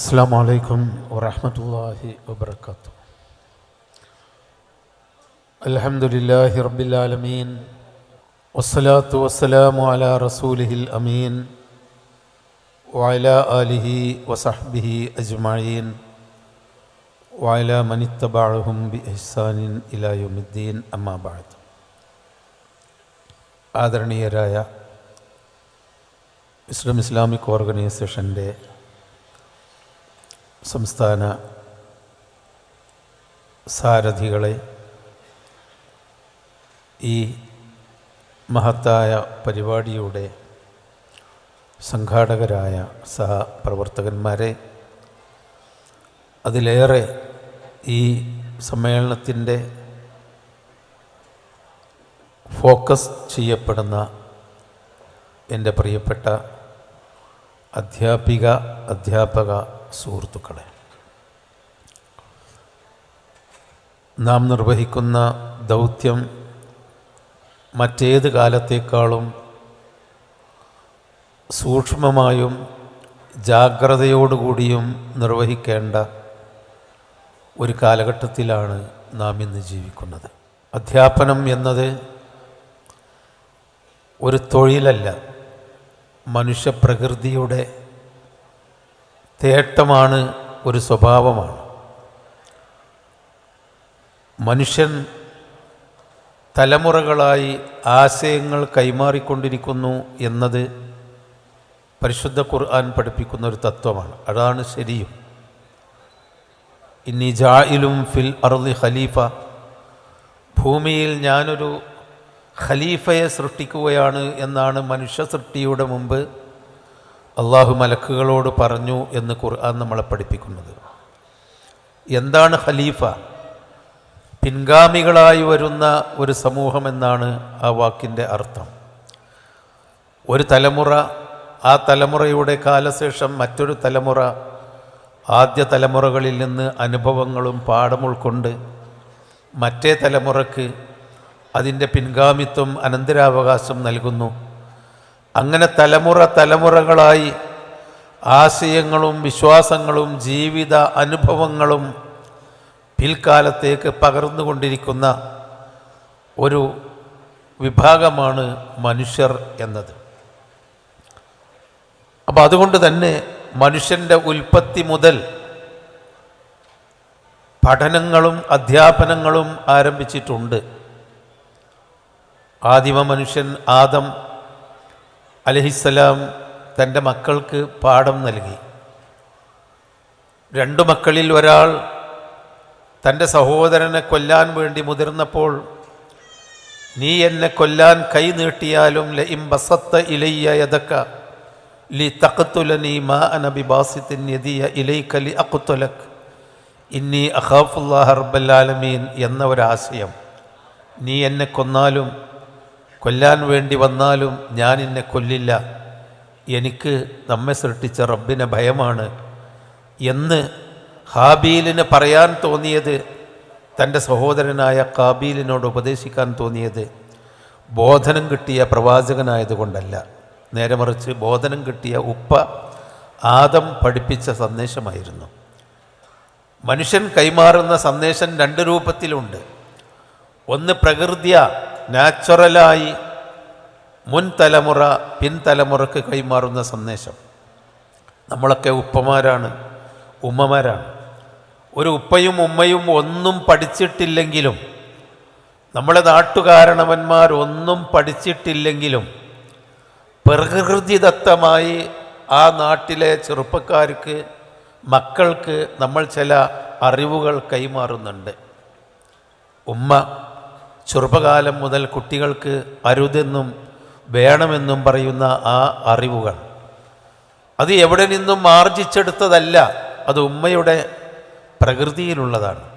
അസ്സാം വലൈക്കും വറഹമത്തല്ലാഹി വബർക്കാത്തു അലഹമുല്ലാഹി റബ്ബിലാലമീൻ വസ്സലാത്തു വസ്സലാമു അല റസൂലിഹിൽ അമീൻ വയല ആലിഹി വസഹ്ബിഹി അജ്മീൻ വയല മനിത്തബാഴഹും ബി ഇഹ്സാനിൻ ഇലായുമുദ്ദീൻ അമ്മാബാദ് ആദരണീയരായ ഇസ്ലാം ഇസ്ലാമിക് ഓർഗനൈസേഷൻ്റെ സംസ്ഥാന സാരഥികളെ ഈ മഹത്തായ പരിപാടിയുടെ സംഘാടകരായ സഹപ്രവർത്തകന്മാരെ അതിലേറെ ഈ സമ്മേളനത്തിന്റെ ഫോക്കസ് ചെയ്യപ്പെടുന്ന എന്റെ പ്രിയപ്പെട്ട അധ്യാപിക അധ്യാപക സുഹൃത്തുക്കളെ നാം നിർവഹിക്കുന്ന ദൗത്യം മറ്റേത് കാലത്തേക്കാളും സൂക്ഷ്മമായും ജാഗ്രതയോടുകൂടിയും നിർവഹിക്കേണ്ട ഒരു കാലഘട്ടത്തിലാണ് നാം ഇന്ന് ജീവിക്കുന്നത്. അധ്യാപനം എന്നത് ഒരു തൊഴിലല്ല മനുഷ്യപ്രകൃതിയുടെ തേട്ടമാണ് ഒരു സ്വഭാവമാണ്. മനുഷ്യൻ തലമുറകളായി ആശയങ്ങൾ കൈമാറിക്കൊണ്ടിരിക്കുന്നു എന്നത് പരിശുദ്ധ ഖുർആൻ പഠിപ്പിക്കുന്ന ഒരു തത്വമാണ്. അതാണ് ശരിയും. ഇനി ജായിലും ഫിൽ അറുതി ഖലീഫ. ഭൂമിയിൽ ഞാനൊരു ഖലീഫയെ സൃഷ്ടിക്കുകയാണ് എന്നാണ് മനുഷ്യ സൃഷ്ടിയുടെ മുമ്പ് അള്ളാഹു മലക്കുകളോട് പറഞ്ഞു എന്ന് ഖുർആൻ നമ്മളെ പഠിപ്പിക്കുന്നത്. എന്താണ് ഖലീഫ? പിൻഗാമികളായി വരുന്ന ഒരു സമൂഹം എന്നാണ് ആ വാക്കിന്റെ അർത്ഥം. ഒരു തലമുറ ആ തലമുറയുടെ കാലശേഷം മറ്റൊരു തലമുറ ആദ്യ തലമുറകളിൽ നിന്ന് അനുഭവങ്ങളും പാഠം ഉൾക്കൊണ്ട് മറ്റേ തലമുറയ്ക്ക് അതിന്റെ പിൻഗാമിത്വം അനന്തരാവകാശം നൽകുന്നു. അങ്ങനെ തലമുറ തലമുറകളായി ആശയങ്ങളും വിശ്വാസങ്ങളും ജീവിത അനുഭവങ്ങളും പിൽക്കാലത്തേക്ക് പകർന്നുകൊണ്ടിരിക്കുന്ന ഒരു വിഭാഗമാണ് മനുഷ്യർ എന്നത്. അപ്പോൾ അതുകൊണ്ട് തന്നെ മനുഷ്യന്റെ ഉൽപ്പത്തി മുതൽ പഠനങ്ങളും അധ്യാപനങ്ങളും ആരംഭിച്ചിട്ടുണ്ട്. ആദിമ മനുഷ്യൻ ആദം അലഹിസ്സലാം തന്റെ മക്കൾക്ക് പാഠം നൽകി. രണ്ടു മക്കളിൽ ഒരാൾ തന്റെ സഹോദരനെ കൊല്ലാൻ വേണ്ടി മുതിർന്നപ്പോൾ നീ എന്നെ കൊല്ലാൻ കൈ നീട്ടിയാലും ലഇം ബസത്ത ഇലയ്യ യഥക്ക ലി തഖത്തുലനി മാ അനബി ബാസിത്തിൻ യദിയ ഇലൈക ലി അഖ്തുലക് ഇന്നി അഖാഫുല്ലാഹ ആലമീൻ എന്ന ഒരാശയം നീ എന്നെ കൊന്നാലും കൊല്ലാൻ വേണ്ടി വന്നാലും ഞാൻ എന്നെ കൊല്ലില്ല. എനിക്ക് നമ്മെ സൃഷ്ടിച്ച റബ്ബിനെ ഭയമാണ്. എന്ന് ഹാബീലിന് പറയാൻ തോന്നിയത് തന്റെ സഹോദരനായ കാബീലിനോട് ഉപദേശിക്കാൻ തോന്നിയത് ബോധനം കിട്ടിയ പ്രവാചകനായതുകൊണ്ടല്ല. നേരെ മറിച്ച് ബോധനം കിട്ടിയ ഉപ്പ ആദം പഠിപ്പിച്ച സന്ദേശമായിരുന്നു. മനുഷ്യൻ കൈമാറുന്ന സന്ദേശം രണ്ട് രൂപത്തിലുണ്ട്. ഒന്ന് പ്രകൃതിയ നാച്ചുറലായി മുൻ തലമുറ പിൻതലമുറക്ക് കൈമാറുന്ന സന്ദേശം. നമ്മളൊക്കെ ഉപ്പമാരാണ് ഉമ്മമാരാണ്. ഒരു ഉപ്പയും ഉമ്മയും ഒന്നും പഠിച്ചിട്ടില്ലെങ്കിലും നമ്മളെ നാട്ടുകാരണവന്മാർ ഒന്നും പഠിച്ചിട്ടില്ലെങ്കിലും പ്രകൃതിദത്തമായി ആ നാട്ടിലെ ചെറുപ്പക്കാർക്ക് മക്കൾക്ക് നമ്മൾ ചില അറിവുകൾ കൈമാറുന്നുണ്ട്. ഉമ്മ ചെറുപ്പകാലം മുതൽ കുട്ടികൾക്ക് അരുതെന്നും വേണമെന്നും പറയുന്ന ആ അറിവുകൾ. അത് എവിടെ നിന്നും ആർജിച്ചെടുത്തതല്ല അത് ഉമ്മയുടെ പ്രകൃതിയിലുള്ളതാണ്.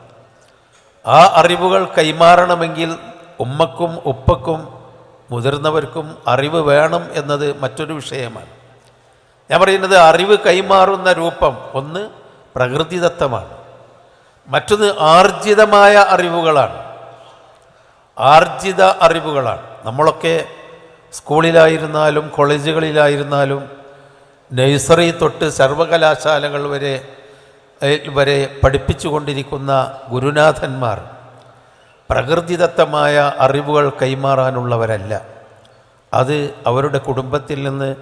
ആ അറിവുകൾ കൈമാറണമെങ്കിൽ ഉമ്മക്കും ഉപ്പക്കും മുതിർന്നവർക്കും അറിവ് വേണം എന്നത് മറ്റൊരു വിഷയമാണ്. ഞാൻ പറയുന്നത് അറിവ് കൈമാറുന്ന രൂപം ഒന്ന് പ്രകൃതിദത്തമാണ്. മറ്റൊന്ന് ആർജിതമായ അറിവുകളാണ്. ആർജിത അറിവുകളാണ്. നമ്മളൊക്കെ സ്കൂളിലായിരുന്നാലും കോളേജുകളിലായിരുന്നാലും നഴ്സറി തൊട്ട് സർവകലാശാലകൾ വരെ വരെ പഠിപ്പിച്ചു കൊണ്ടിരിക്കുന്ന ഗുരുനാഥന്മാർ പ്രകൃതിദത്തമായ അറിവുകൾ കൈമാറാനുള്ളവരല്ല. അത് അവരുടെ കുടുംബത്തിൽ നിന്ന്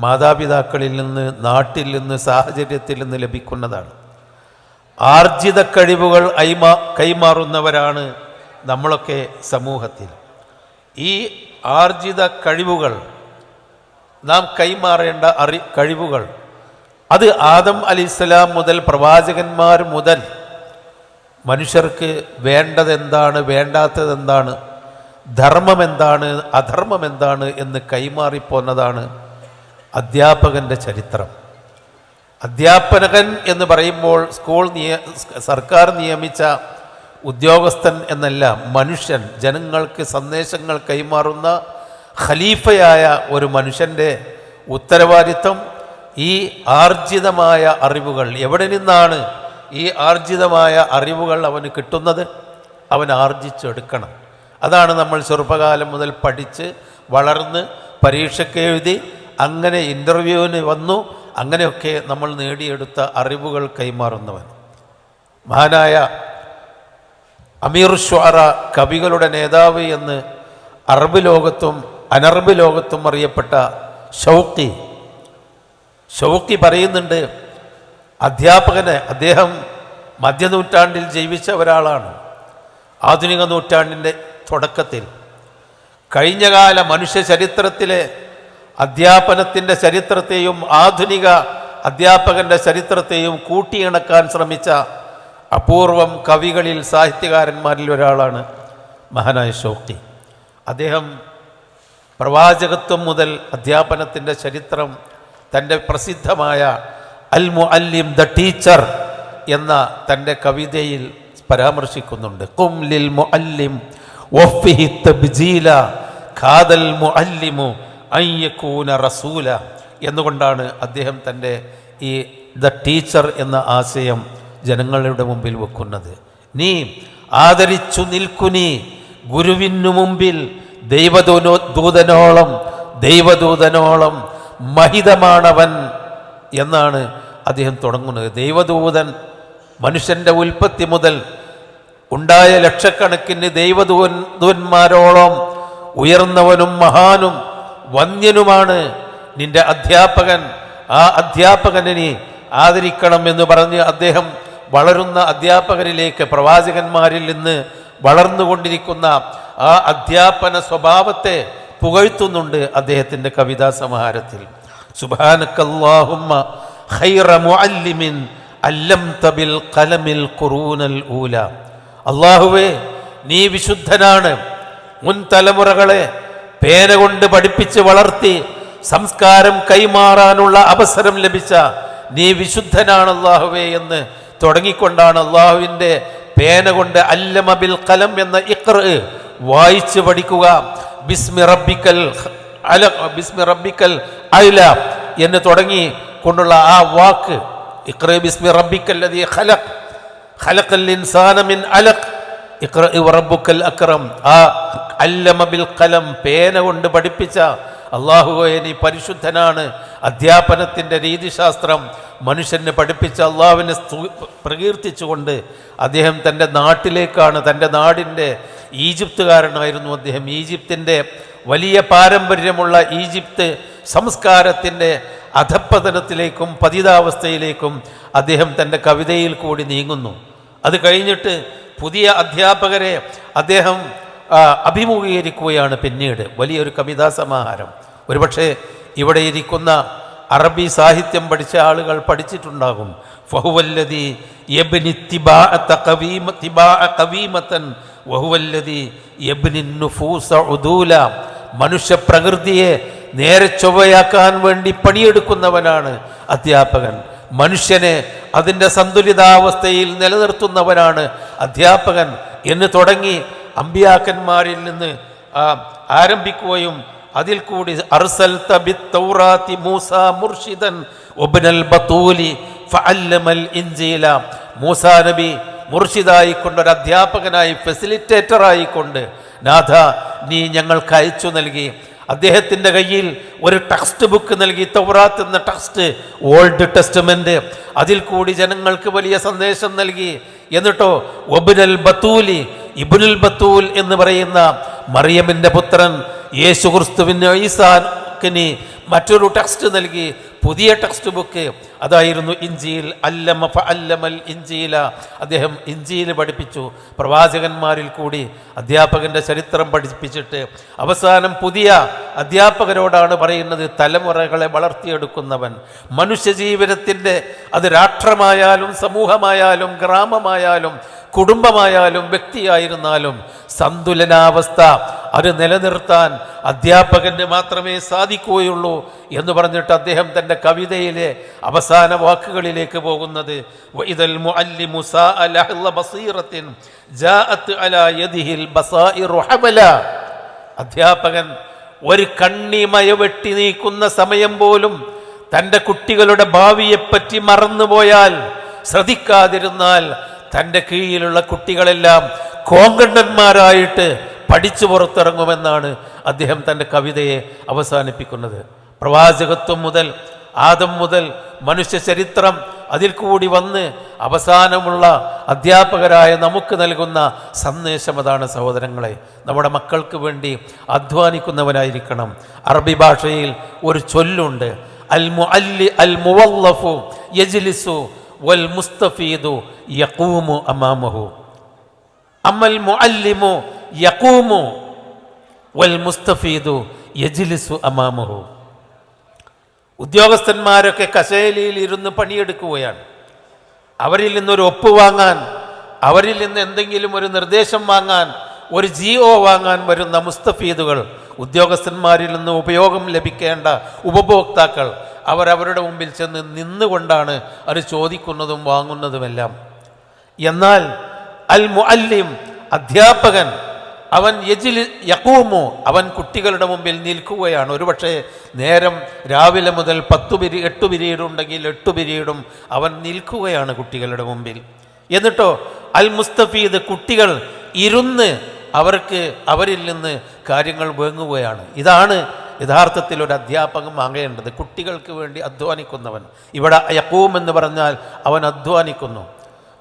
മാതാപിതാക്കളിൽ നിന്ന് നാട്ടിൽ നിന്ന് സാഹചര്യത്തിൽ നിന്ന് ലഭിക്കുന്നതാണ്. ആർജിത കഴിവുകൾ കൈമാറുന്നവരാണ് നമ്മളൊക്കെ സമൂഹത്തിൽ. ഈ ആർജിത കഴിവുകൾ നാം കൈമാറേണ്ട അറി കഴിവുകൾ അത് ആദം അലിസ്ലാം മുതൽ പ്രവാചകന്മാർ മുതൽ മനുഷ്യർക്ക് വേണ്ടതെന്താണ് വേണ്ടാത്തതെന്താണ് ധർമ്മം എന്താണ് അധർമ്മം എന്താണ് എന്ന് കൈമാറിപ്പോന്നതാണ് അധ്യാപകന്റെ ചരിത്രം. അധ്യാപനകൻ എന്ന് പറയുമ്പോൾ സ്കൂൾ നിയ സർക്കാർ നിയമിച്ച ഉദ്യോഗസ്ഥൻ എന്നല്ല മനുഷ്യൻ. ജനങ്ങൾക്ക് സന്ദേശങ്ങൾ കൈമാറുന്ന ഖലീഫയായ ഒരു മനുഷ്യന്റെ ഉത്തരവാദിത്വം ഈ ആർജിതമായ അറിവുകൾ. എവിടെ നിന്നാണ് ഈ ആർജിതമായ അറിവുകൾ അവന് കിട്ടുന്നത്? അവൻ ആർജിച്ചെടുക്കണം. അതാണ് നമ്മൾ ചെറുപ്പകാലം മുതൽ പഠിച്ച് വളർന്ന് പരീക്ഷയ്ക്ക് എഴുതി അങ്ങനെ ഇന്റർവ്യൂവിന് വന്നു അങ്ങനെയൊക്കെ നമ്മൾ നേടിയെടുത്ത അറിവുകൾ കൈമാറുന്നവൻ. മഹാനായ അമീർ ഷ്വാറ കവികളുടെ നേതാവ് എന്ന് അറബ് ലോകത്തും അനറബ് ലോകത്തും അറിയപ്പെട്ട ഷൗക്കി ഷൗക്കി പറയുന്നുണ്ട് അധ്യാപകന് അദ്ദേഹം മധ്യനൂറ്റാണ്ടിൽ ജീവിച്ച ഒരാളാണ്. ആധുനിക നൂറ്റാണ്ടിന്റെ തുടക്കത്തിൽ. കഴിഞ്ഞകാല മനുഷ്യ ചരിത്രത്തിലെ അധ്യാപനത്തിന്റെ ചരിത്രത്തെയും ആധുനിക അധ്യാപകന്റെ ചരിത്രത്തെയും കൂട്ടിയിണക്കാൻ ശ്രമിച്ച അപൂർവം കവികളിൽ സാഹിത്യകാരന്മാരിൽ ഒരാളാണ് മഹാനായ ഷോക്കി. അദ്ദേഹം പ്രവാചകത്വം മുതൽ അധ്യാപനത്തിന്റെ ചരിത്രം തന്റെ പ്രസിദ്ധമായ അൽ മുഅല്ലിം ദ ടീച്ചർ എന്ന തന്റെ കവിതയിൽ പരാമർശിക്കുന്നുണ്ട്. കും ലിൽ മുഅല്ലിം വഫിഹി തബ്ജീല ഖാദൽ മുഅല്ലിമു അൻ യകൂന റസൂല എന്നുകൊണ്ടാണ് അദ്ദേഹം തന്റെ ഈ ദ ടീച്ചർ എന്ന ആശയം ജനങ്ങളുടെ മുമ്പിൽ വെക്കുന്നത്. നീ ആദരിച്ചു നിൽക്കുനി ഗുരുവിനു മുമ്പിൽ ദൈവദൂനോ ദൂതനോളം ദൈവദൂതനോളം മഹിതമാണവൻ എന്നാണ് അദ്ദേഹം തുടങ്ങുന്നത്. ദൈവദൂതൻ മനുഷ്യന്റെ ഉൽപ്പത്തി മുതൽ ഉണ്ടായ ലക്ഷക്കണക്കിന് ദൈവദൂൻ ദൂന്മാരോളം ഉയർന്നവനും മഹാനും വന്യനുമാണ് നിന്റെ അധ്യാപകൻ. ആ അധ്യാപകനെ ആദരിക്കണം എന്ന് പറഞ്ഞ് അദ്ദേഹം വളരുന്ന അധ്യാപകരിലേക്ക് പ്രവാചകന്മാരിൽ നിന്ന് വളർന്നുകൊണ്ടിരിക്കുന്ന ആ അധ്യാപന സ്വഭാവത്തെ പുകഴ്ത്തുന്നുണ്ട് അദ്ദേഹത്തിന്റെ കവിതാ സമാഹാരത്തിൽ ഖൈറ ഖുറൂനൽ അള്ളാഹുവേ നീ വിശുദ്ധനാണ്. മുൻ തലമുറകളെ പേന കൊണ്ട് പഠിപ്പിച്ച് വളർത്തി സംസ്കാരം കൈമാറാനുള്ള അവസരം ലഭിച്ച നീ വിശുദ്ധനാണ് അള്ളാഹുവേ എന്ന് തുടങ്ങിക്കൊണ്ടാണ് അള്ളാഹുവിന്റെ പേന കൊണ്ട് അല്ലമ ബിൽ കലം എന്ന ഇക്ർ വായിച്ച് പഠിക്കുക. ബിസ്മി റബ്ബിക്കൽ അല ബിസ്മി റബ്ബിക്കൽ അല എന്ന് തുടങ്ങി കൊണ്ടുള്ള ആ വാക്ക്. ഇക്ര ബിസ്മി റബ്ബിക്കൽ ഖലഖ് ഖലഖൽ ഇൻസാന മിൻ അലഖ്. ഇഖ്റ റബ്ബുക്കൽ അക്രം. ആ അല്ലമ ബിൽ കലം പേന കൊണ്ട് പഠിപ്പിച്ച അള്ളാഹുവെ നീ പരിശുദ്ധനാണ്. അധ്യാപനത്തിന്റെ രീതിശാസ്ത്രം മനുഷ്യനെ പഠിപ്പിച്ച് അള്ളാഹുവിനെ പ്രകീർത്തിച്ചുകൊണ്ട് അദ്ദേഹം തന്റെ നാട്ടിലേക്കാണ് തന്റെ നാടിന്റെ ഈജിപ്തുകാരനായിരുന്നു അദ്ദേഹം. ഈജിപ്തിന്റെ വലിയ പാരമ്പര്യമുള്ള ഈജിപ്ത് സംസ്കാരത്തിന്റെ അധപ്പതനത്തിലേക്കും പതിതാവസ്ഥയിലേക്കും അദ്ദേഹം തന്റെ കവിതയിൽ കൂടി നീങ്ങുന്നു. അത് കഴിഞ്ഞിട്ട് പുതിയ അധ്യാപകരെ അദ്ദേഹം അഭിമുഖീകരിക്കുകയാണ് പിന്നീട്. വലിയൊരു കവിതാ സമാഹാരം ഒരുപക്ഷെ ഇവിടെ ഇരിക്കുന്ന അറബി സാഹിത്യം പഠിച്ച ആളുകൾ പഠിച്ചിട്ടുണ്ടാകും. ഫഹുവല്ലതി മനുഷ്യ പ്രകൃതിയെ നേരെ ചൊവ്വയാക്കാൻ വേണ്ടി പണിയെടുക്കുന്നവനാണ് അധ്യാപകൻ. മനുഷ്യനെ അതിന്റെ സന്തുലിതാവസ്ഥയിൽ നിലനിർത്തുന്നവനാണ് അധ്യാപകൻ എന്ന് തുടങ്ങി അമ്പിയാക്കന്മാരിൽ നിന്ന് ആരംഭിക്കുകയും അതിൽ കൂടി അർസൽ മൂസ മുർഷിദൻ ഒബ്നൽ ബത്തൂലി ഫഅല്ലമൽ ഇൻജീല. മൂസ നബി മുർഷിദായിക്കൊണ്ട് ഒരു അധ്യാപകനായി ഫെസിലിറ്റേറ്റർ ഫെസിലിറ്റേറ്ററായിക്കൊണ്ട് നാഥ നീ ഞങ്ങൾക്ക് അയച്ചു നൽകി. അദ്ദേഹത്തിന്റെ കയ്യിൽ ഒരു ടെക്സ്റ്റ് ബുക്ക് നൽകി. തൗറാത്ത് എന്ന ടെക്സ്റ്റ് ഓൾഡ് ടെസ്റ്റ്മെന്റ് അതിൽ കൂടി ജനങ്ങൾക്ക് വലിയ സന്ദേശം നൽകി. എന്നിട്ടോ ഒബ്നൽ ബത്തൂലി ഇബുനുൽ ബത്തൂൽ എന്ന് പറയുന്ന മറിയമിന്റെ പുത്രൻ യേശു ക്രിസ്തുവിന് ഈസാക്കിന് മറ്റൊരു ടെക്സ്റ്റ് നൽകി. പുതിയ ടെക്സ്റ്റ് ബുക്ക് അതായിരുന്നു ഇഞ്ചിയിൽ അല്ലമ അല്ലമൽ ഇഞ്ചിയില അദ്ദേഹം ഇഞ്ചിയിൽ പഠിപ്പിച്ചു. പ്രവാചകന്മാരിൽ കൂടി അധ്യാപകന്റെ ചരിത്രം പഠിപ്പിച്ചിട്ട് അവസാനം പുതിയ അധ്യാപകരോടാണ് പറയുന്നത് തലമുറകളെ വളർത്തിയെടുക്കുന്നവൻ. മനുഷ്യജീവിതത്തിന്റെ അത് രാഷ്ട്രമായാലും സമൂഹമായാലും ഗ്രാമമായാലും കുടുംബമായാലും വ്യക്തിയായിരുന്നാലും സന്തുലനാവസ്ഥ അത് നിലനിർത്താൻ അധ്യാപകന് മാത്രമേ സാധിക്കുകയുള്ളൂ എന്ന് പറഞ്ഞിട്ട് അദ്ദേഹം തന്റെ കവിതയിലെ അവസാന വാക്കുകളിലേക്ക് പോകുന്നത്. അധ്യാപകൻ ഒരു കണ്ണിമയ വെട്ടി നീക്കുന്ന സമയം പോലും തന്റെ കുട്ടികളുടെ ഭാവിയെപ്പറ്റി മറന്നുപോയാൽ ശ്രദ്ധിക്കാതിരുന്നാൽ തന്റെ കീഴിലുള്ള കുട്ടികളെല്ലാം കോങ്കണ്ണന്മാരായിട്ട് പഠിച്ചു പുറത്തിറങ്ങുമെന്നാണ് അദ്ദേഹം തന്റെ കവിതയെ അവസാനിപ്പിക്കുന്നത്. പ്രവാചകത്വം മുതൽ ആദം മുതൽ മനുഷ്യ ചരിത്രം അതിൽ കൂടി വന്ന് അവസാനമുള്ള അധ്യാപകരായ നമുക്ക് നൽകുന്ന സന്ദേശം അതാണ് സഹോദരങ്ങളെ. നമ്മുടെ മക്കൾക്ക് വേണ്ടി അധ്വാനിക്കുന്നവനായിരിക്കണം. അറബി ഭാഷയിൽ ഒരു ചൊല്ലുണ്ട്. അൽ മുഅല്ലി അൽ മുവല്ലഫു യജ്ലിസു വൽ മുസ്തഫീദു യഖൂമു അമാമഹു. അമൽ മുഅല്ലിമു യഖൂമു വൽ മുസ്തഫീദു യജ്ലിസു അമാമഹു. ഉദ്യോഗസ്ഥന്മാരൊക്കെ കശേലിയിൽ ഇരുന്ന് പണിയെടുക്കുകയാണ്. അവരിൽ നിന്നൊരു ഒപ്പ് വാങ്ങാൻ അവരിൽ നിന്ന് എന്തെങ്കിലും ഒരു നിർദ്ദേശം വാങ്ങാൻ ഒരു ജിഒ വാങ്ങാൻ വരുന്ന മുസ്തഫീദുകൾ ഉദ്യോഗസ്ഥന്മാരിൽ നിന്ന് ഉപയോഗം ലഭിക്കേണ്ട ഉപഭോക്താക്കൾ അവരവരുടെ മുമ്പിൽ ചെന്ന് നിന്നുകൊണ്ടാണ് അത് ചോദിക്കുന്നതും വാങ്ങുന്നതുമെല്ലാം. എന്നാൽ അൽ മുഅല്ലിം അധ്യാപകൻ അവൻ യജിൽ യക്കൂമോ അവൻ കുട്ടികളുടെ മുമ്പിൽ നിൽക്കുകയാണ്. ഒരുപക്ഷെ നേരം രാവിലെ മുതൽ പത്തു പിരി എട്ട് പിരീഡ് ഉണ്ടെങ്കിൽ എട്ട് പിരീഡും അവൻ നിൽക്കുകയാണ് കുട്ടികളുടെ മുമ്പിൽ. എന്നിട്ടോ അൽ മുസ്തഫീദ് കുട്ടികൾ ഇരുന്ന് അവർക്ക് അവരിൽ നിന്ന് കാര്യങ്ങൾ വേങ്ങുകയാണ്. ഇതാണ് യഥാർത്ഥത്തിൽ ഒരു അധ്യാപകൻ വാങ്ങേണ്ടത് കുട്ടികൾക്ക് വേണ്ടി അധ്വാനിക്കുന്നവൻ. ഇവിടെ യക്കൂം എന്ന് പറഞ്ഞാൽ അവൻ അധ്വാനിക്കുന്നു.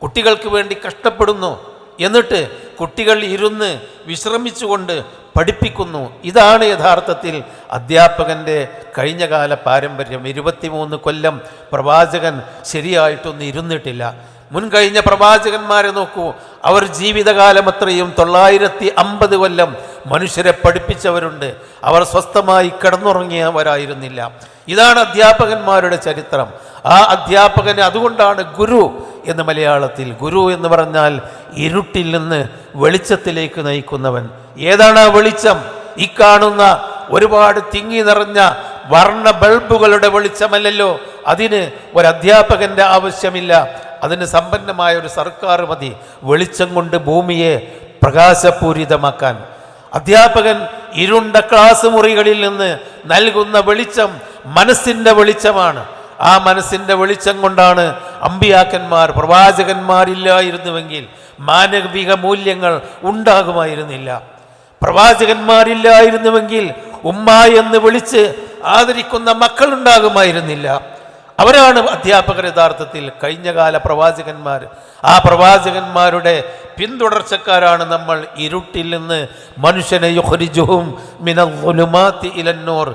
കുട്ടികൾക്ക് വേണ്ടി കഷ്ടപ്പെടുന്നു. എന്നിട്ട് കുട്ടികൾ ഇരുന്ന് വിശ്രമിച്ചുകൊണ്ട് പഠിപ്പിക്കുന്നു. ഇതാണ് യഥാർത്ഥത്തിൽ അധ്യാപകന്റെ കഴിഞ്ഞകാല പാരമ്പര്യം. ഇരുപത്തിമൂന്ന് കൊല്ലം പ്രവാചകൻ ശരിയായിട്ടൊന്നും ഇരുന്നിട്ടില്ല. മുൻകഴിഞ്ഞ പ്രവാചകന്മാരെ നോക്കൂ. അവർ ജീവിതകാലം അത്രയും തൊള്ളായിരത്തി അമ്പത് കൊല്ലം മനുഷ്യരെ പഠിപ്പിച്ചവരുണ്ട്. അവർ സ്വസ്ഥമായി കിടന്നുറങ്ങിയവരായിരുന്നില്ല. ഇതാണ് അധ്യാപകന്മാരുടെ ചരിത്രം. ആ അധ്യാപകന് അതുകൊണ്ടാണ് ഗുരു എന്ന് മലയാളത്തിൽ. ഗുരു എന്ന് പറഞ്ഞാൽ ഇരുട്ടിൽ നിന്ന് വെളിച്ചത്തിലേക്ക് നയിക്കുന്നവൻ. ഏതാണ് ആ വെളിച്ചം? ഈ കാണുന്ന ഒരുപാട് തിങ്ങി നിറഞ്ഞ വർണ ബൾബുകളുടെ വെളിച്ചമല്ലല്ലോ. അതിന് ഒരു അധ്യാപകന്റെ ആവശ്യമില്ല. അതിന് സമ്പന്നമായ ഒരു സർക്കാർ മതി. വെളിച്ചം കൊണ്ട് ഭൂമിയെ പ്രകാശപൂരിതമാക്കാൻ. അധ്യാപകൻ ഇരുണ്ട ക്ലാസ് മുറികളിൽ നിന്ന് നൽകുന്ന വെളിച്ചം മനസ്സിന്റെ വെളിച്ചമാണ്. ആ മനസ്സിന്റെ വെളിച്ചം കൊണ്ടാണ് അമ്പിയാക്കന്മാർ പ്രവാചകന്മാരില്ലായിരുന്നുവെങ്കിൽ മാനവിക മൂല്യങ്ങൾ ഉണ്ടാകുമായിരുന്നില്ല. പ്രവാചകന്മാരില്ലായിരുന്നുവെങ്കിൽ ഉമ്മ എന്ന് വിളിച്ച് ആദരിക്കുന്ന മക്കൾ ഉണ്ടാകുമായിരുന്നില്ല അവരാണ് അധ്യാപകർ യഥാർത്ഥത്തിൽ. കഴിഞ്ഞകാല പ്രവാചകന്മാർ ആ പ്രവാചകന്മാരുടെ പിന്തുടർച്ചക്കാരാണ് നമ്മൾ. ഇരുട്ടിൽ നിന്ന് മനുഷ്യനെ യുഹരിജുഹും മിനുമാത്തി ഇലന്നോർ.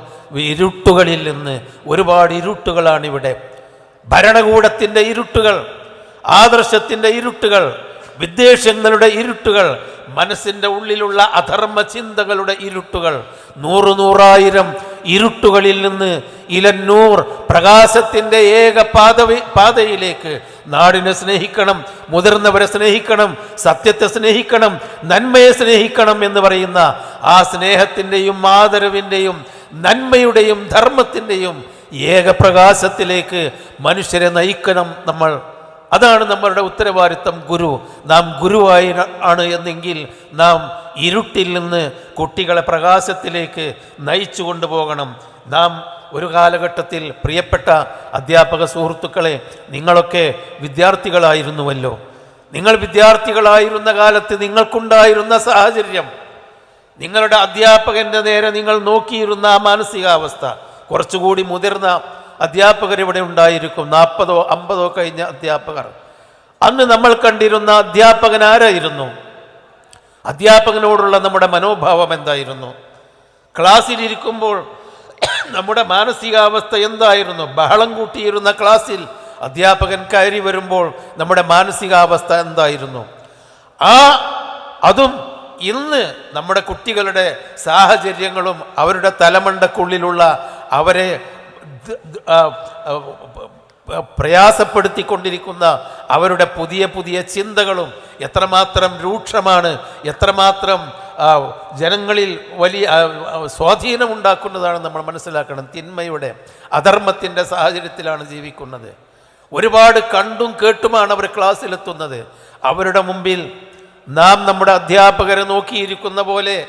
ഇരുട്ടുകളിൽ നിന്ന് ഒരുപാട് ഇരുട്ടുകളാണ് ഇവിടെ ഭരണകൂടത്തിന്റെ ഇരുട്ടുകൾ ആദർശത്തിന്റെ ഇരുട്ടുകൾ വിദ്വേഷങ്ങളുടെ ഇരുട്ടുകൾ മനസ്സിന്റെ ഉള്ളിലുള്ള അധർമ്മ ചിന്തകളുടെ ഇരുട്ടുകൾ നൂറു നൂറായിരം ഇരുട്ടുകളിൽ നിന്ന് ഇലന്നൂർ പ്രകാശത്തിന്റെ ഏക പാത പാതയിലേക്ക് നാടിനെ സ്നേഹിക്കണം മുതിർന്നവരെ സ്നേഹിക്കണം സത്യത്തെ സ്നേഹിക്കണം നന്മയെ സ്നേഹിക്കണം എന്ന് പറയുന്ന ആ സ്നേഹത്തിന്റെയും ആദരവിന്റെയും നന്മയുടെയും ധർമ്മത്തിന്റെയും ഏകപ്രകാശത്തിലേക്ക് മനുഷ്യരെ നയിക്കണം നമ്മൾ. അതാണ് നമ്മളുടെ ഉത്തരവാദിത്തം ഗുരു. നാം ഗുരുവായി ആണ് എന്നെങ്കിൽ നാം ഇരുട്ടിൽ നിന്ന് കുട്ടികളെ പ്രകാശത്തിലേക്ക് നയിച്ചു കൊണ്ടുപോകണം. നാം ഒരു കാലഘട്ടത്തിൽ പ്രിയപ്പെട്ട അധ്യാപക സുഹൃത്തുക്കളെ നിങ്ങളൊക്കെ വിദ്യാർത്ഥികളായിരുന്നുവല്ലോ. നിങ്ങൾ വിദ്യാർത്ഥികളായിരുന്ന കാലത്ത് നിങ്ങൾക്കുണ്ടായിരുന്ന സാഹചര്യം നിങ്ങളുടെ അധ്യാപകന്റെ നേരെ നിങ്ങൾ നോക്കിയിരുന്ന ആ മാനസികാവസ്ഥ കുറച്ചുകൂടി മുതിർന്ന അധ്യാപകർ ഇവിടെ ഉണ്ടായിരിക്കും. നാൽപ്പതോ അമ്പതോ കഴിഞ്ഞ അധ്യാപകർ. അന്ന് നമ്മൾ കണ്ടിരുന്ന അധ്യാപകൻ ആരായിരുന്നു? അധ്യാപകനോടുള്ള നമ്മുടെ മനോഭാവം എന്തായിരുന്നു? ക്ലാസ്സിലിരിക്കുമ്പോൾ നമ്മുടെ മാനസികാവസ്ഥ എന്തായിരുന്നു? ബഹളം കൂട്ടിയിരുന്ന ക്ലാസ്സിൽ അധ്യാപകൻ കയറി വരുമ്പോൾ നമ്മുടെ മാനസികാവസ്ഥ എന്തായിരുന്നു? ആ അതും ഇന്ന് നമ്മുടെ കുട്ടികളുടെ സാഹചര്യങ്ങളും അവരുടെ തലമണ്ടക്കുള്ളിലുള്ള അവരെ പ്രയാസപ്പെടുത്തിക്കൊണ്ടിരിക്കുന്ന അവരുടെ പുതിയ പുതിയ ചിന്തകളും എത്രമാത്രം രൂക്ഷമാണ് എത്രമാത്രം ജനങ്ങളിൽ വലിയ സ്വാധീനമുണ്ടാക്കുന്നതാണ് നമ്മൾ മനസ്സിലാക്കണം. തിന്മയുടെ അധർമ്മത്തിന്റെ സാഹചര്യത്തിലാണ് ജീവിക്കുന്നത്. ഒരുപാട് കണ്ടും കേട്ടുമാണ് അവർ ക്ലാസ്സിലെത്തുന്നത്. അവരുടെ മുമ്പിൽ നാം നമ്മുടെ അധ്യാപകരെ നോക്കിയിരിക്കുന്ന പോലെ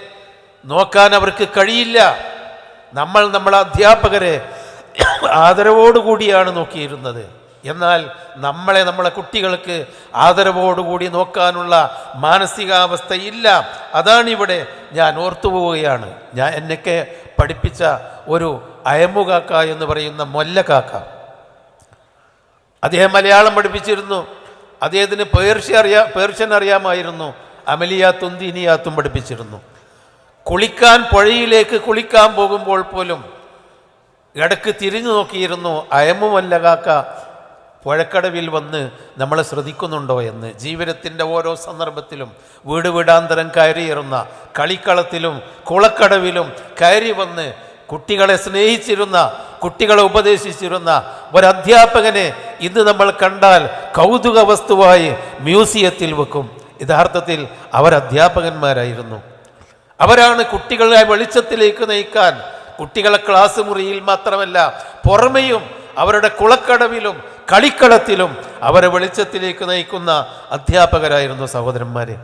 നോക്കാൻ അവർക്ക് കഴിയില്ല. നമ്മൾ നമ്മളെ അധ്യാപകരെ ആദരവോടുകൂടിയാണ് നോക്കിയിരുന്നത്. എന്നാൽ നമ്മളെ നമ്മളെ കുട്ടികൾക്ക് ആദരവോടുകൂടി നോക്കാനുള്ള മാനസികാവസ്ഥയില്ല. അതാണിവിടെ ഞാൻ ഓർത്തുപോവുകയാണ്. ഞാൻ എന്നൊക്കെ പഠിപ്പിച്ച ഒരു അയമുകാക്ക എന്ന് പറയുന്ന മൊല്ലക്കാക്ക. അദ്ദേഹം മലയാളം പഠിപ്പിച്ചിരുന്നു. അദ്ദേഹത്തിന് പേർഷ്യ അറിയാ പേർഷ്യൻ അറിയാമായിരുന്നു. അമലിയാത്തും ദീനിയാത്തും പഠിപ്പിച്ചിരുന്നു. കുളിക്കാൻ പുഴയിലേക്ക് കുളിക്കാൻ പോകുമ്പോൾ പോലും ഇടയ്ക്ക് തിരിഞ്ഞു നോക്കിയിരുന്നു അയമുമല്ല കാക്ക പുഴക്കടവിൽ വന്ന് നമ്മളെ ശ്രദ്ധിക്കുന്നുണ്ടോ എന്ന്? ജീവിതത്തിന്റെ ഓരോ സന്ദർഭത്തിലും വീട് വീടാന്തരം കയറിയിരുന്ന കളിക്കളത്തിലും കുളക്കടവിലും കയറി വന്ന് കുട്ടികളെ സ്നേഹിച്ചിരുന്ന കുട്ടികളെ ഉപദേശിച്ചിരുന്ന ഒരധ്യാപകനെ ഇന്ന് നമ്മൾ കണ്ടാൽ കൗതുക വസ്തുവായി മ്യൂസിയത്തിൽ വെക്കും. യഥാർത്ഥത്തിൽ അവർ അധ്യാപകന്മാരായിരുന്നു. അവരാണ് കുട്ടികളെ വെളിച്ചത്തിലേക്ക് നയിക്കാൻ കുട്ടികളെ ക്ലാസ് മുറിയിൽ മാത്രമല്ല പുറമെയും അവരുടെ കുളക്കടവിലും കളിക്കളത്തിലും അവരെ വെളിച്ചത്തിലേക്ക് നയിക്കുന്ന അധ്യാപകരായിരുന്നു സഹോദരന്മാരെ.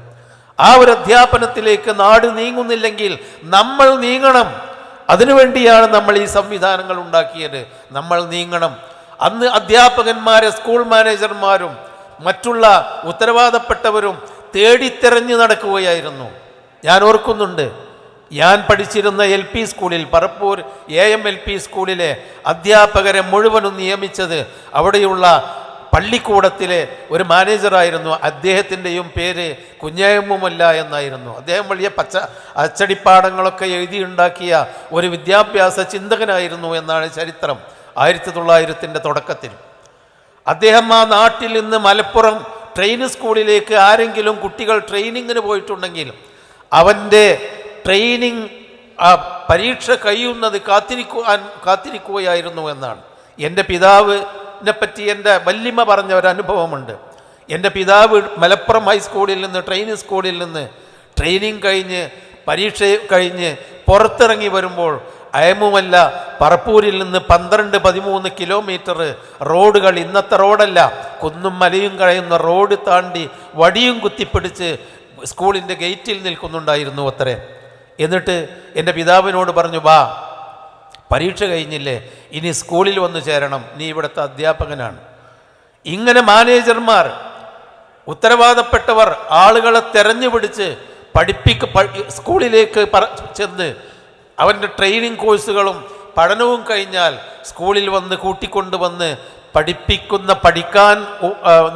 ആ ഒരു അധ്യാപനത്തിലേക്ക് നാട് നീങ്ങുന്നില്ലെങ്കിൽ നമ്മൾ നീങ്ങണം. അതിനുവേണ്ടിയാണ് നമ്മൾ ഈ സംവിധാനങ്ങൾ ഉണ്ടാക്കിയത്. നമ്മൾ നീങ്ങണം. അന്ന് അധ്യാപകന്മാരെ സ്കൂൾ മാനേജർമാരും മറ്റുള്ള ഉത്തരവാദപ്പെട്ടവരും തേടിത്തെരഞ്ഞു നടക്കുകയായിരുന്നു. ഞാൻ ഓർക്കുന്നുണ്ട് ഞാൻ പഠിച്ചിരുന്ന എൽ പി സ്കൂളിൽ Parappur A M L P സ്കൂളിലെ അധ്യാപകരെ മുഴുവനും നിയമിച്ചത് അവിടെയുള്ള പള്ളിക്കൂടത്തിലെ ഒരു മാനേജറായിരുന്നു. അദ്ദേഹത്തിന്റെയും പേര് കുഞ്ഞയമ്മുമല്ല എന്നായിരുന്നു. അദ്ദേഹം വലിയ പച്ച അച്ചടിപ്പാടങ്ങളൊക്കെ എഴുതിയുണ്ടാക്കിയ ഒരു വിദ്യാഭ്യാസ ചിന്തകനായിരുന്നു എന്നാണ് ചരിത്രം ആയിരത്തി തൊള്ളായിരത്തിന്റെ തുടക്കത്തിൽ. അദ്ദേഹം ആ നാട്ടിൽ നിന്ന് മലപ്പുറം ട്രെയിൻ സ്കൂളിലേക്ക് ആരെങ്കിലും കുട്ടികൾ ട്രെയിനിങ്ങിന് പോയിട്ടുണ്ടെങ്കിൽ അവന്റെ ട്രെയിനിങ് ആ പരീക്ഷ കഴിയുന്നത് കാത്തിരിക്കുവാൻ കാത്തിരിക്കുകയായിരുന്നു എന്നാണ്. എന്റെ പിതാവിനെ പറ്റി എന്റെ വല്യമ്മ പറഞ്ഞ ഒരു അനുഭവമുണ്ട്. എന്റെ പിതാവ് മലപ്പുറം ഹൈസ്കൂളിൽ നിന്ന് ട്രെയിനിങ് സ്കൂളിൽ നിന്ന് ട്രെയിനിങ് കഴിഞ്ഞ് പരീക്ഷ കഴിഞ്ഞ് പുറത്തിറങ്ങി വരുമ്പോൾ അയമുമല്ല പറപ്പൂരിൽ നിന്ന് പന്ത്രണ്ട് പതിമൂന്ന് കിലോമീറ്റർ റോഡുകൾ ഇന്നത്തെ റോഡല്ല കുന്നും മലയും കഴിയുന്ന റോഡ് താണ്ടി വടിയും കുത്തിപ്പിടിച്ച് സ്കൂളിന്റെ ഗേറ്റിൽ നിൽക്കുന്നുണ്ടായിരുന്നു അത്രേ. എന്നിട്ട് എന്റെ പിതാവിനോട് പറഞ്ഞു വാ പരീക്ഷ കഴിഞ്ഞില്ലേ? ഇനി സ്കൂളിൽ വന്നു ചേരണം. നീ ഇവിടുത്തെ അധ്യാപകനാണ്. ഇങ്ങനെ മാനേജർമാർ ഉത്തരവാദപ്പെട്ടവർ ആളുകളെ തെരഞ്ഞു പിടിച്ച് പഠിപ്പിക്ക സ്കൂളിലേക്ക് പറ ചെന്ന് അവന്റെ ട്രെയിനിങ് കോഴ്സുകളും പഠനവും കഴിഞ്ഞാൽ സ്കൂളിൽ വന്ന് കൂട്ടിക്കൊണ്ടുവന്ന് പഠിപ്പിക്കുന്ന പഠിക്കാൻ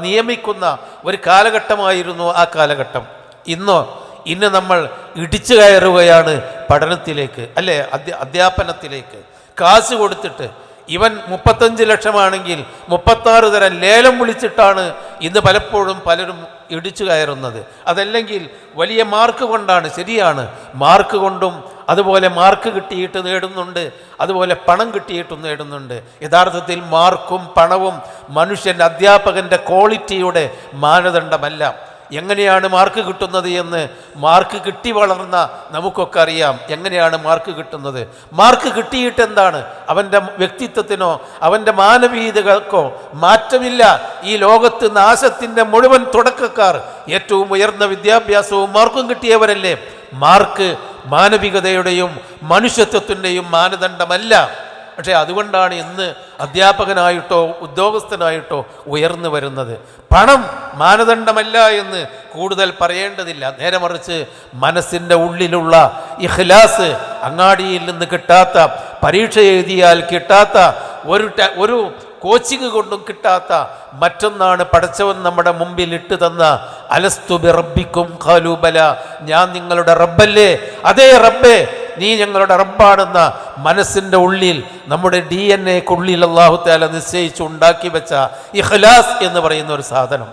നിയമിക്കുന്ന ഒരു കാലഘട്ടമായിരുന്നു ആ കാലഘട്ടം. ഇന്നോ ഇന്ന് നമ്മൾ ഇടിച്ചു കയറുകയാണ് പഠനത്തിലേക്ക് അല്ലേ? അധ്യാപനത്തിലേക്ക്. കാശ് കൊടുത്തിട്ട് ഇവൻ മുപ്പത്തഞ്ച് ലക്ഷമാണെങ്കിൽ മുപ്പത്താറ് തരം ലേലം വിളിച്ചിട്ടാണ് ഇന്ന് പലപ്പോഴും പലരും ഇടിച്ചു കയറുന്നത്. അതല്ലെങ്കിൽ വലിയ മാർക്ക് കൊണ്ടാണ് ശരിയാണ്. മാർക്ക് കൊണ്ടും അതുപോലെ മാർക്ക് കിട്ടിയിട്ട് നേടുന്നുണ്ട് അതുപോലെ പണം കിട്ടിയിട്ടും നേടുന്നുണ്ട്. യഥാർത്ഥത്തിൽ മാർക്കും പണവും മനുഷ്യന്റെ അധ്യാപകന്റെ ക്വാളിറ്റിയുടെ മാനദണ്ഡമല്ല. എങ്ങനെയാണ് മാർക്ക് കിട്ടുന്നത് എന്ന് മാർക്ക് കിട്ടി വളർന്ന നമുക്കൊക്കെ അറിയാം എങ്ങനെയാണ് മാർക്ക് കിട്ടുന്നത്. മാർക്ക് കിട്ടിയിട്ട് എന്താണ്? അവന്റെ വ്യക്തിത്വത്തിനോ അവന്റെ മാനവീയതകൾക്കോ മാറ്റമില്ല. ഈ ലോകത്ത് നാശത്തിന്റെ മുഴുവൻ തുടക്കക്കാർ ഏറ്റവും ഉയർന്ന വിദ്യാഭ്യാസവും മാർക്കും കിട്ടിയവരല്ലേ? മാർക്ക് മാനവികതയുടെയും മനുഷ്യത്വത്തിന്റെയും മാനദണ്ഡമല്ല. പക്ഷേ അതുകൊണ്ടാണ് ഇന്ന് അധ്യാപകനായിട്ടോ ഉദ്യോഗസ്ഥനായിട്ടോ ഉയർന്നു വരുന്നത്. പണം മാനദണ്ഡമല്ല എന്ന് കൂടുതൽ പറയേണ്ടതില്ല. നേരെ മറിച്ച് മനസ്സിന്റെ ഉള്ളിലുള്ള ഇഖ്ലാസ് അങ്ങാടിയിൽ നിന്ന് കിട്ടാത്ത പരീക്ഷ എഴുതിയാൽ കിട്ടാത്ത ഒരു ഒരു കോച്ചിങ് കൊണ്ടും കിട്ടാത്ത മറ്റൊന്നാണ് പഠിച്ചവൻ നമ്മുടെ മുമ്പിൽ ഇട്ട് തന്ന അലസ്തു ബിറബിക്കും ഖാലൂബല ഞാൻ നിങ്ങളുടെ റബ്ബല്ലേ? അതേ റബ്ബേ നീ ഞങ്ങളുടെ റബ്ബാണെന്ന മനസ്സിന്റെ ഉള്ളിൽ നമ്മുടെ ഡി എൻ എക്കുള്ളിൽ അള്ളാഹുത്താല നിശ്ചയിച്ച് ഉണ്ടാക്കി വെച്ച ഇഖ്ലാസ് എന്ന് പറയുന്ന ഒരു സാധനം.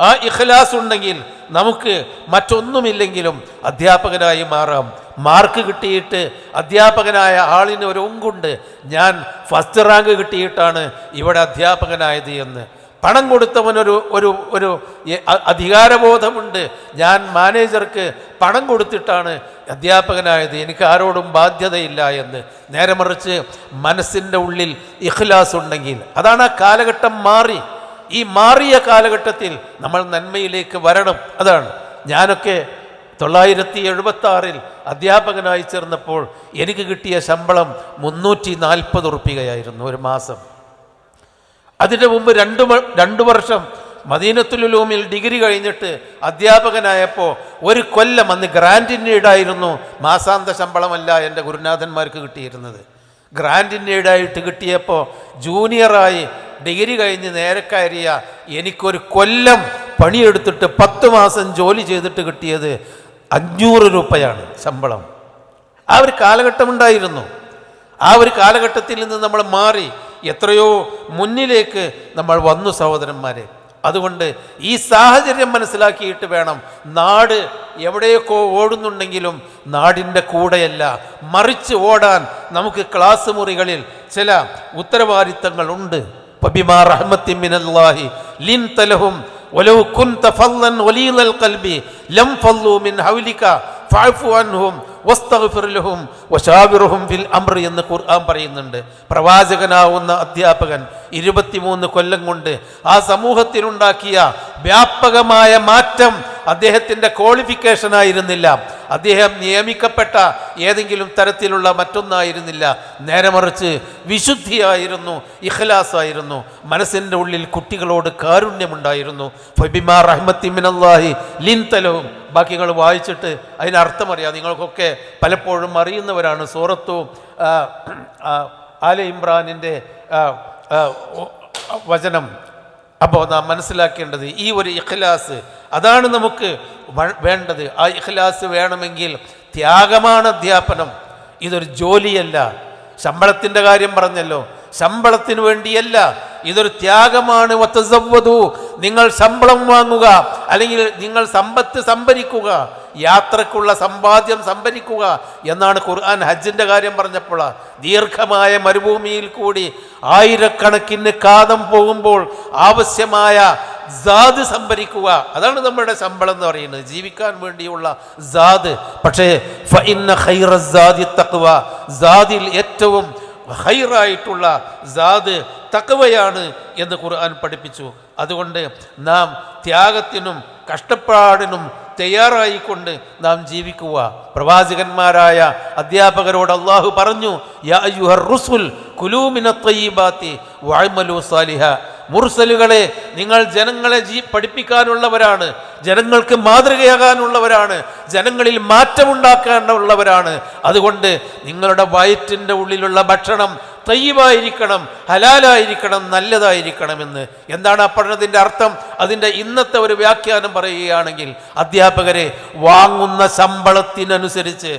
ആ ഇഖ്ലാസ് ഉണ്ടെങ്കിൽ നമുക്ക് മറ്റൊന്നുമില്ലെങ്കിലും അധ്യാപകനായി മാറാം. മാർക്ക് കിട്ടിയിട്ട് അധ്യാപകനായ ആളിന് ഒരു ഉങ്കുണ്ട്. ഞാൻ ഫസ്റ്റ് റാങ്ക് കിട്ടിയിട്ടാണ് ഇവിടെ അധ്യാപകനായത് എന്ന്. പണം കൊടുത്തവനൊരു ഒരു ഒരു അധികാരബോധമുണ്ട്. ഞാൻ മാനേജർക്ക് പണം കൊടുത്തിട്ടാണ് അധ്യാപകനായത്. എനിക്ക് ആരോടും ബാധ്യതയില്ല എന്ന്. നേരെ മറിച്ച് മനസ്സിന്റെ ഉള്ളിൽ ഇഖ്ലാസ് ഉണ്ടെങ്കിൽ. അതാണ് ആ കാലഘട്ടം മാറി. ഈ മാറിയ കാലഘട്ടത്തിൽ നമ്മൾ നന്മയിലേക്ക് വരണം. അതാണ്. ഞാനൊക്കെ തൊള്ളായിരത്തി എഴുപത്തി ആറിൽ അധ്യാപകനായി ചേർന്നപ്പോൾ എനിക്ക് കിട്ടിയ ശമ്പളം മുന്നൂറ്റി നാൽപ്പത് ഉറുപ്പികയായിരുന്നു ഒരു മാസം. അതിന്റെ മുമ്പ് രണ്ട് രണ്ട് വർഷം മദീനത്തുലുലൂമിൽ ഡിഗ്രി കഴിഞ്ഞിട്ട് അധ്യാപകനായപ്പോൾ ഒരു കൊല്ലം അന്ന് ഗ്രാൻഡിനീടായിരുന്നു മാസാന്ത ശമ്പളമല്ല എന്റെ ഗുരുനാഥന്മാർക്ക് കിട്ടിയിരുന്നത്. ഗ്രാൻഡിനീടായിട്ട് കിട്ടിയപ്പോൾ ജൂനിയറായി ഡിഗ്രി കഴിഞ്ഞ് നേരെ കയറിയ എനിക്കൊരു കൊല്ലം പണിയെടുത്തിട്ട് പത്ത് മാസം ജോലി ചെയ്തിട്ട് കിട്ടിയത് അഞ്ഞൂറ് രൂപയാണ് ശമ്പളം. ആ ഒരു കാലഘട്ടമുണ്ടായിരുന്നു. ആ ഒരു കാലഘട്ടത്തിൽ നിന്ന് നമ്മൾ മാറി എത്രയോ മുന്നിലേക്ക് നമ്മൾ വന്നു സഹോദരന്മാരെ അതുകൊണ്ട് ഈ സാഹചര്യം മനസ്സിലാക്കിയിട്ട് വേണം നാട് എവിടെയൊക്കെ ഓടുന്നുണ്ടെങ്കിലും നാടിൻ്റെ കൂടെയല്ല മറിച്ച് ഓടാൻ നമുക്ക് ക്ലാസ് മുറികളിൽ ചില ഉത്തരവാദിത്തങ്ങൾ ഉണ്ട് فبما رحمة من الله لنت لهم ولو كنت فظا وليل القلب لم فضوا من حولك فاعف عنهم വശാബിറുഹും ഫിൽ അംർ എന്ന് ഖുർആൻ പറയുന്നുണ്ട്. പ്രവാചകനാവുന്ന അധ്യാപകൻ ഇരുപത്തിമൂന്ന് കൊല്ലം കൊണ്ട് ആ സമൂഹത്തിനുണ്ടാക്കിയ വ്യാപകമായ മാറ്റം അദ്ദേഹത്തിന്റെ ക്വാളിഫിക്കേഷൻ ആയിരുന്നില്ല. അദ്ദേഹം നിയമിക്കപ്പെട്ട ഏതെങ്കിലും തരത്തിലുള്ള മറ്റൊന്നായിരുന്നില്ല. നേരെ മറിച്ച് വിശുദ്ധിയായിരുന്നു ഇഖലാസായിരുന്നു മനസ്സിന്റെ ഉള്ളിൽ കുട്ടികളോട് കാരുണ്യമുണ്ടായിരുന്നു. ഫബിമാ റഹ്മത്തി മിനല്ലാഹി ലിൻ ബാക്കികൾ വായിച്ചിട്ട് അതിനർത്ഥം അറിയാം. നിങ്ങൾക്കൊക്കെ പലപ്പോഴും അറിയുന്നവരാണ് സൂറത്തു ആല ഇമ്രാനിന്റെ വചനം. അപ്പോൾ നാം മനസ്സിലാക്കേണ്ടത് ഈ ഒരു ഇഖ്ലാസ് അതാണ് നമുക്ക് വേണ്ടത്. ആ ഇഖ്ലാസ് വേണമെങ്കിൽ ത്യാഗമാണ് അധ്യാപനം. ഇതൊരു ജോലിയല്ല. ശമ്പളത്തിന്റെ കാര്യം പറഞ്ഞല്ലോ. ശമ്പളത്തിന് വേണ്ടിയല്ല. ഇതൊരു ത്യാഗമാണ്. നിങ്ങൾ ശമ്പളം വാങ്ങുക. അല്ലെങ്കിൽ നിങ്ങൾ സമ്പത്ത് സംഭരിക്കുക. യാത്രക്കുള്ള സമ്പാദ്യം സംഭരിക്കുക എന്നാണ് ഖുർആൻ ഹജ്ജിന്റെ കാര്യം പറഞ്ഞപ്പോൾ ദീർഘമായ മരുഭൂമിയിൽ കൂടി ആയിരക്കണക്കിന് കാതം പോകുമ്പോൾ ആവശ്യമായ ജാത് സംഭരിക്കുക. അതാണ് നമ്മുടെ ശമ്പളം എന്ന് പറയുന്നത്. ജീവിക്കാൻ വേണ്ടിയുള്ള ജാത് പക്ഷേ സാദി തഖ്വ. ജാദിൽ ഏറ്റവും ഹൈറായിട്ടുള്ള ജാത് തക്കവയാണ് എന്ന് ഖുർആൻ പഠിപ്പിച്ചു. അതുകൊണ്ട് നാം ത്യാഗത്തിനും കഷ്ടപ്പാടിനും തയ്യാറായിക്കൊണ്ട് നാം ജീവിക്കുക. പ്രവാചകന്മാരായ അധ്യാപകരോട് അള്ളാഹു പറഞ്ഞു റുസുൽ സാലിഹ. മുർസലുകളെ നിങ്ങൾ ജനങ്ങളെ ജീ പഠിപ്പിക്കാനുള്ളവരാണ് ജനങ്ങൾക്ക് മാതൃകയാകാനുള്ളവരാണ് ജനങ്ങളിൽ മാറ്റമുണ്ടാക്കാനുള്ളവരാണ്. അതുകൊണ്ട് നിങ്ങളുടെ വയറ്റിന്റെ ഉള്ളിലുള്ള ഭക്ഷണം തയ്യവായിരിക്കണം ഹലാലായിരിക്കണം നല്ലതായിരിക്കണമെന്ന്. എന്താണ് ആ പഠനത്തിന്റെ അർത്ഥം? അതിന്റെ ഇന്നത്തെ ഒരു വ്യാഖ്യാനം പറയുകയാണെങ്കിൽ അധ്യാപകരെ വാങ്ങുന്ന ശമ്പളത്തിനനുസരിച്ച്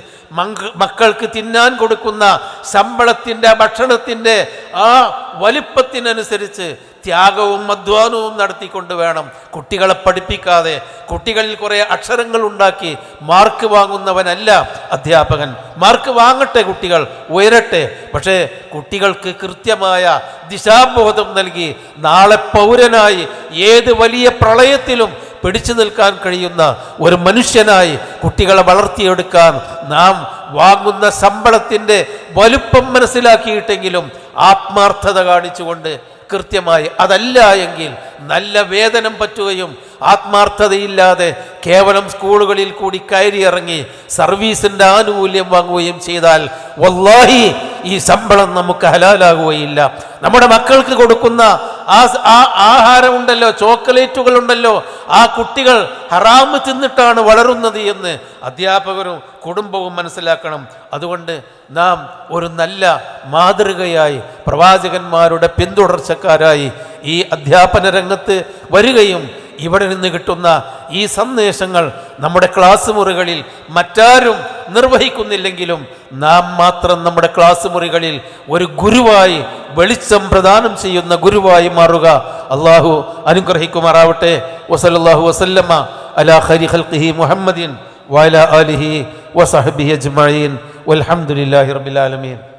മക്കൾക്ക് തിന്നാൻ കൊടുക്കുന്ന ശമ്പളത്തിന്റെ ഭക്ഷണത്തിന്റെ ആ വലിപ്പത്തിനനുസരിച്ച് ത്യാഗവും അധ്വാനവും നടത്തിക്കൊണ്ട് വേണം കുട്ടികളെ പഠിപ്പിക്കാതെ. കുട്ടികളിൽ കുറേ അക്ഷരങ്ങൾ ഉണ്ടാക്കി മാർക്ക് വാങ്ങുന്നവനല്ല അധ്യാപകൻ. മാർക്ക് വാങ്ങട്ടെ കുട്ടികൾ ഉയരട്ടെ. പക്ഷേ കുട്ടികൾക്ക് കൃത്യമായ ദിശാബോധം നൽകി നാളെ പൗരനായി ഏത് വലിയ പ്രളയത്തിലും പിടിച്ചു നിൽക്കാൻ കഴിയുന്ന ഒരു മനുഷ്യനായി കുട്ടികളെ വളർത്തിയെടുക്കാൻ നാം വാങ്ങുന്ന ശമ്പളത്തിന്റെ വലുപ്പം മനസ്സിലാക്കിയിട്ടെങ്കിലും ആത്മാർത്ഥത കാണിച്ചുകൊണ്ട് കൃത്യമായി. അതല്ല എങ്കിൽ നല്ല വേതനം പറ്റുകയും ആത്മാർത്ഥതയില്ലാതെ കേവലം സ്കൂളുകളിൽ കൂടി കയറിയിറങ്ങി സർവീസിന്റെ ആനുകൂല്യം വാങ്ങുകയും ചെയ്താൽ വല്ലാഹി ഈ ശമ്പളം നമുക്ക് ഹലാലാകുകയില്ല. നമ്മുടെ മക്കൾക്ക് കൊടുക്കുന്ന ആ ആഹാരമുണ്ടല്ലോ ചോക്ലേറ്റുകൾ ഉണ്ടല്ലോ ആ കുട്ടികൾ ഹറാമ് തിന്നിട്ടാണ് വളരുന്നത് എന്ന് അധ്യാപകരും കുടുംബവും മനസ്സിലാക്കണം. അതുകൊണ്ട് നാം ഒരു നല്ല മാതൃകയായി പ്രവാചകന്മാരുടെ പിന്തുടർച്ചക്കാരായി ഈ അധ്യാപന രംഗത്ത് വരികയും ഇവിടെ നിന്ന് കിട്ടുന്ന ഈ സന്ദേശങ്ങൾ നമ്മുടെ ക്ലാസ് മുറികളിൽ മറ്റാരും നിർവഹിക്കുന്നില്ലെങ്കിലും നാം മാത്രം നമ്മുടെ ക്ലാസ് മുറികളിൽ ഒരു ഗുരുവായി വെളിച്ചം പ്രദാനം ചെയ്യുന്ന ഗുരുവായി മാറുക. അള്ളാഹു അനുഗ്രഹിക്കുമാറാവട്ടെ. വസലല്ലാഹു വസല്ലമ്മ അലാ ഹരി ഹൽഹി മുഹമ്മദിൻ വഅലാ ആലിഹി വസഹബിഹി അജ്മീൻ റബ്ബിൽ ആലമീൻ.